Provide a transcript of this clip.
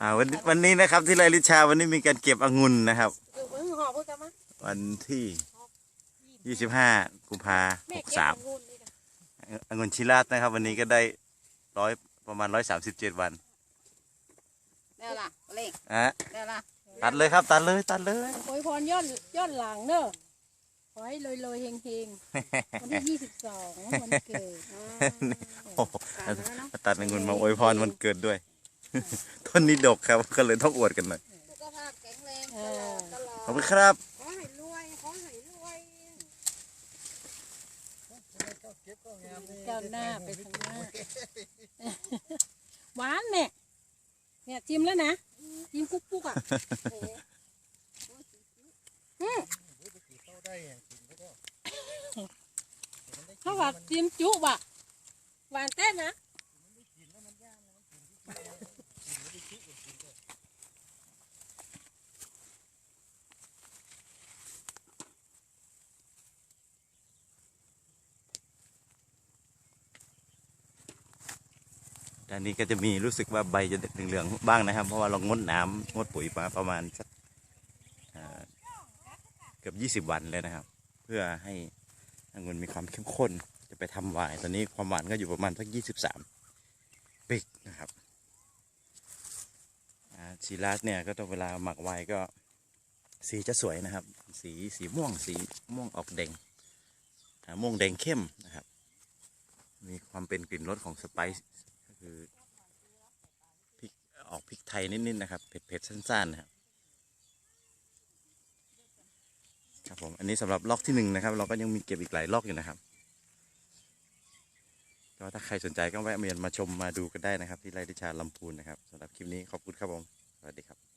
อ่าวันวันนี้นะครับที่ไรลิชาวันนี้มีการเก็บองุ่นนะครับเออเพิ่งห่อเพิ่งกลับมาวันที่ 25 กุมภาหกสามองุ่นชิราตนะครับ วันนี้ก็ได้ร้อยประมาณ137วันเดี๋ยวล่ะเล็กอะเดี๋ยล่ะตัดเลยครับตัดเลยตัดเลยโอยพรย้อนย้อนหลังเนอะขอให้ลอยลอยๆเฮงเฮงๆวันที่ยี่สิบสองวันเกิดโอ้ตัดเนาะตัดองุ่นมาโอยพรวันเกิดด้วย ต้นนี้ดกครับก็เลยต้องอวดกันหน่อยสุขภาพแข็งแรงเอตลออดตลอดขอบคุณครับขอให้รวยขอให้รวยเจ้าหน้าไปทางหน้าหวานเนี่ยเนี่ยจิ้มแล้วนะจิ้มปุ๊กปุ๊กอะอืมเขาว่าจิ้มจุบ่ะหวานเต้นนะ ด้านนี้ก็จะมีรู้สึกว่าใบจะเหลืองๆบ้างนะครับ เพราะว่าเรางดน้ำงดปุ๋ยมาประมาณสักเกือบยี่สิบวันเลยนะครับ เพื่อให้องุ่นมีความเข้มข้นจะไปทำวน์ตอนนี้ความหวานก็อยู่ประมาณสักยี่สิบสามปิกนะครับชีลาสเนี่ยก็ต้องเวลาหมักไวน์ก็สีจะสวยนะครับ สีสีม่วงสีม่วงออกแดงม่วงแดงเข้มนะครับ มีความเป็นกลิ่นรสของสไปซ์ คือพริกออกพริกไทยนิดๆนะครับ เผ็ดๆสั้นๆนะครับครับผมอันนี้สำหรับล็อกที่หนึ่งนะครับ เราก็ยังมีเก็บอีกหลายล็อกอยู่นะครับก็ถ้าใครสนใจก็แวะเวียนมาชมมาดูกันได้นะครับ ที่ไร่ดิชาลำพูนนะครับสำหรับคลิปนี้ขอบคุณครับผมสวัสดีครับ